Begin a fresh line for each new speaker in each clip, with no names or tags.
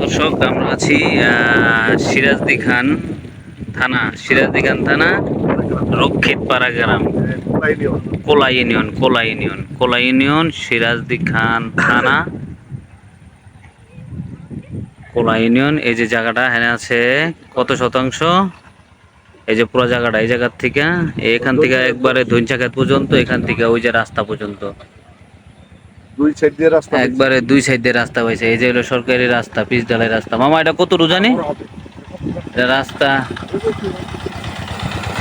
দর্শক, আমরা আছি সিরাজদি খান থানা, সিরাজদি খান থানা রক্ষিত পাড়া গ্রাম। Kola union Kola union Kola union, Sirajdikhan থানা। কোলা ইউনিয়ন, এই যে জায়গাটা, এখানে আছে কত শতাংশ? এই যে পুরো জায়গাটা, এই জায়গার থেকে, এখান থেকে একবারে ধৈঞ্চা পর্যন্ত, এখান থেকে ওই যে রাস্তা পর্যন্ত।
দুই সাইড দিয়ে রাস্তা
একবারে দুই সাইড দিয়ে রাস্তা হয়েছে। এই যে হলো সরকারি রাস্তা পিচ ঢালাই রাস্তা। মামা এটা কত জানি? এটা রাস্তা।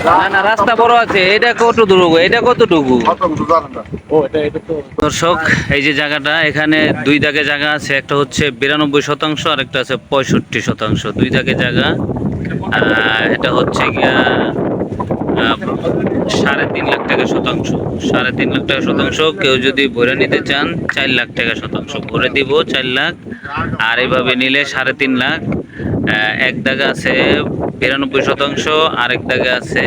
না না রাস্তা বড় আছে। এটা কতটুকু? এটা কতটুকু? দর্শক এই যে জায়গাটা এখানে দুই দাগে জায়গা আছে। একটা হচ্ছে বিরানব্বই শতাংশ আর একটা আছে পঁয়ষট্টি শতাংশ। দুই দাগে জায়গা। আহ, এটা হচ্ছে সাড়ে তিন লাখ টাকা শতাংশ। সাড়ে তিন লাখ টাকা শতাংশ কেউ যদি ভরে নিতে চান, চার লাখ টাকা শতাংশ। ভরে দিব চার লাখ, আর এইভাবে নিলে সাড়ে তিন লাখ। এক দাগে আছে বিরানব্বই শতাংশ, আরেক দাগে আছে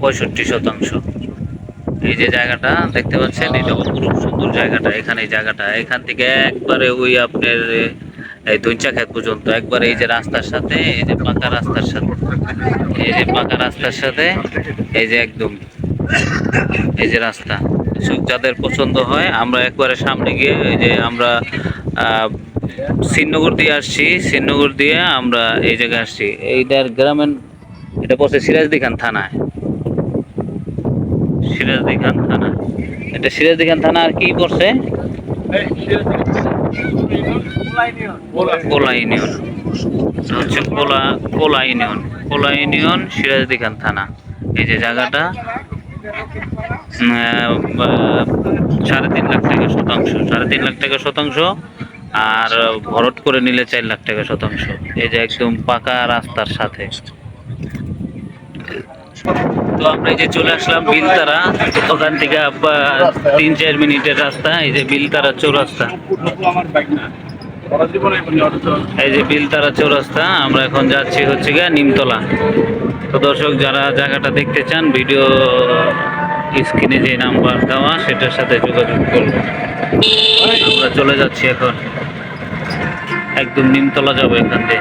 পঁয়ষট্টি শতাংশ। এই যে জায়গাটা, দেখতে পাচ্ছেন? এটা অপরূপ সুন্দর জায়গাটা। এখানে এই জায়গাটা, এখান থেকে একবারে ওই আপনার এই দৈঞ্চা খেত পর্যন্ত। একবার এই যে রাস্তার সাথে, এই যে পাকা রাস্তার সাথে, এই যে পাকা রাস্তার সাথে, এই যে একদম এই যে রাস্তা। যাদের পছন্দ হয়, আমরা একবারে সামনে গিয়ে এই যে আমরা শ্রীনগর দিয়ে আসছি শ্রীনগর দিয়ে আমরা এই জায়গায় আসছি। এইটার গ্রামের, এটা পড়ছে সিরাজদি খান থানায়। সিরাজদি খান থানা। এটা সিরাজদি খান থানা আর কি পড়ছে? কোলা ইউনিয়ন। হচ্ছে কোলা কোলা ইউনিয়ন। কোলা ইউনিয়ন থানা। এই যে জায়গাটা সাড়ে তিন লাখ টাকা শতাংশ, সাড়ে তিন লাখ টাকা শতাংশ, আর ভরট করে নিলে চার লাখ টাকা শতাংশ। এই যে একদম পাকা রাস্তার সাথে। তো আমরা এই যে চলে আসলাম বিলতারা। ওখান থেকে তিন চার মিনিটের রাস্তা, এই যে বিলতারা চৌরাস্তা। এই যে বিলতারা চৌরাস্তা, আমরা এখন যাচ্ছি হচ্ছে গিয়ে নিমতলা। তো দর্শক, যারা জায়গাটা দেখতে চান, ভিডিও স্ক্রিনে যে নাম্বার দেওয়া, সেটার সাথে যোগাযোগ করব আমরা চলে যাচ্ছি এখন। একদম নিমতলা যাব এখান থেকে